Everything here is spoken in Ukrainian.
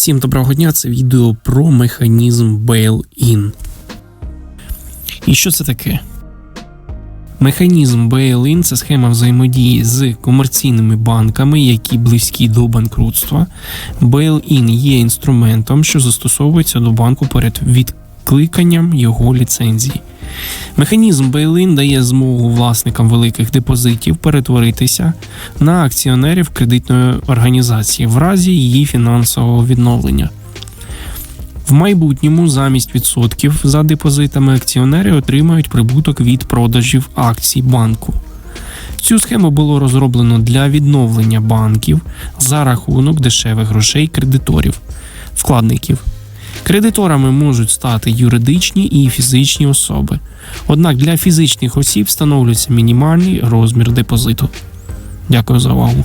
Всім доброго дня! Це відео про механізм Bail-in. І що це таке? Механізм Bail-in – це схема взаємодії з комерційними банками, які близькі до банкрутства. Bail-in є інструментом, що застосовується до банку перед відкликанням його ліцензії. Механізм Bail-in дає змогу власникам великих депозитів перетворитися на акціонерів кредитної організації в разі її фінансового відновлення. В майбутньому замість відсотків за депозитами акціонери отримають прибуток від продажів акцій банку. Цю схему було розроблено для відновлення банків за рахунок дешевих грошей кредиторів, вкладників. Кредиторами можуть стати юридичні і фізичні особи. Однак для фізичних осіб встановлюється мінімальний розмір депозиту. Дякую за увагу.